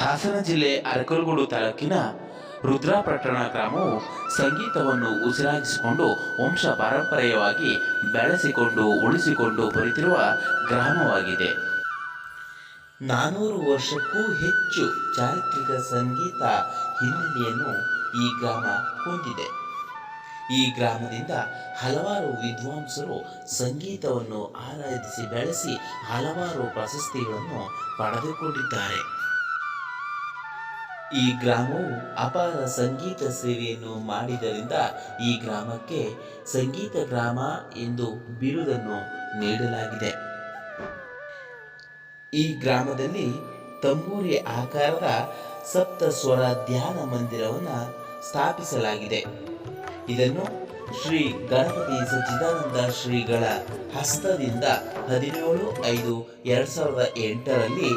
ಹಾಸನ ಜಿಲ್ಲೆ ಅರಕಲಗೂಡು ತಾಲೂಕಿನ ರುದ್ರಾಪಟ್ಟಣ ಗ್ರಾಮವು ಸಂಗೀತವನ್ನು ಉಸಿರಾಗಿಸಿಕೊಂಡು ವಂಶ ಪಾರಂಪರ್ಯವಾಗಿ ಬೆಳೆಸಿಕೊಂಡು ಉಳಿಸಿಕೊಂಡು ಬರುತ್ತಿರುವ ಗ್ರಾಮವಾಗಿದೆ. ನಾನೂರು ವರ್ಷಕ್ಕೂ ಹೆಚ್ಚು ಚಾರಿತ್ರಿಕ ಸಂಗೀತ ಹಿನ್ನೆಲೆಯನ್ನು ಈ ಗ್ರಾಮ ಹೊಂದಿದೆ. ಈ ಗ್ರಾಮದಿಂದ ಹಲವಾರು ವಿದ್ವಾಂಸರು ಸಂಗೀತವನ್ನು ಆರಾಧಿಸಿ ಬೆಳೆಸಿ ಹಲವಾರು ಪ್ರಶಸ್ತಿಗಳನ್ನು ಪಡೆದುಕೊಂಡಿದ್ದಾರೆ. ಈ ಗ್ರಾಮವು ಅಪಾರ ಸಂಗೀತ ಸೇವೆಯನ್ನು ಮಾಡಿದ್ದರಿಂದ ಈ ಗ್ರಾಮಕ್ಕೆ ಸಂಗೀತ ಗ್ರಾಮ ಎಂದು ಬಿರುದನ್ನು ನೀಡಲಾಗಿದೆ. ಈ ಗ್ರಾಮದಲ್ಲಿ ತಂಬೂರಿ ಆಕಾರದ ಸಪ್ತಸ್ವರ ಧ್ಯಾನ ಮಂದಿರವನ್ನು ಸ್ಥಾಪಿಸಲಾಗಿದೆ. ಇದನ್ನು ಶ್ರೀ ಗಣಪತಿ ಸಚ್ಚಿದಾನಂದ ಶ್ರೀಗಳ ಹಸ್ತದಿಂದ ಹದಿನೇಳು ಐದು ಎರಡ್ ಸಾವಿರದ ಎಂಟರಲ್ಲಿ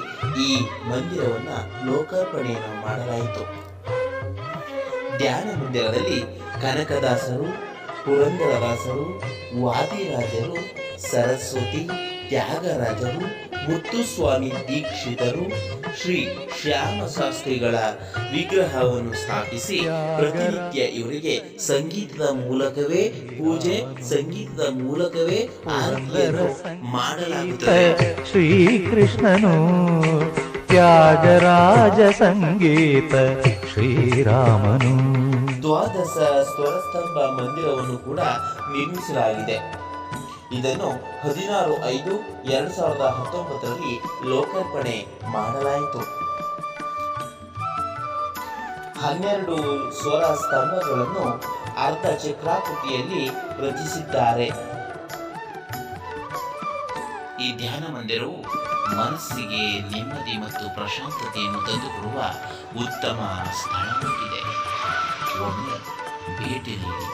ಈ ಮಂದಿರವನ್ನು ಲೋಕಾರ್ಪಣೆಯನ್ನು ಮಾಡಲಾಯಿತು. ಧ್ಯಾನ ಮಂದಿರದಲ್ಲಿ ಕನಕದಾಸರು, ಪುರಂದರದಾಸರು, ವಾದಿರಾಜರು, ಸರಸ್ವತಿ ತ್ಯಾಗರಾಜರು ಮುತ್ತುಸ್ವಾಮಿ ದೀಕ್ಷಿತರು ಶ್ರೀ ಶ್ಯಾಮ ಶಾಸ್ತ್ರಿಗಳ ವಿಗ್ರಹವನ್ನು ಸ್ಥಾಪಿಸಿ ಪ್ರತಿನಿತ್ಯ ಇವರಿಗೆ ಸಂಗೀತದ ಮೂಲಕವೇ ಪೂಜೆ ಸಂಗೀತದ ಮೂಲಕವೇ ಆರಾಧನೆ ಮಾಡಲಾಗುತ್ತದೆ. ಶ್ರೀಕೃಷ್ಣನು ತ್ಯಾಗರಾಜ ಸಂಗೀತ ಶ್ರೀರಾಮನು. ದ್ವಾದಶ ಸ್ವರಸ್ತಂಭ ಮಂದಿರವನ್ನು ಕೂಡ ನಿರ್ಮಿಸಲಾಗಿದೆ. ಇದನ್ನು ಹದಿನಾರು ಐದು ಎರಡು ಸಾವಿರದ ಹತ್ತೊಂಬತ್ತರಲ್ಲಿ ಲೋಕಾರ್ಪಣೆ ಮಾಡಲಾಯಿತು. ಹನ್ನೆರಡು ಸ್ವರ ಸ್ತಂಭಗಳನ್ನು ಅರ್ಧ ಚಕ್ರಾಕೃತಿಯಲ್ಲಿ ರಚಿಸಿದ್ದಾರೆ. ಈ ಧ್ಯಾನ ಮಂದಿರವು ಮನಸ್ಸಿಗೆ ನೆಮ್ಮದಿ ಮತ್ತು ಪ್ರಶಾಂತತೆಯನ್ನು ತಂದುಕೊಡುವ ಉತ್ತಮ ಸ್ಥಳವಾಗಿದೆ. ಒಮ್ಮೆ ಭೇಟಿ ನೀಡಿ.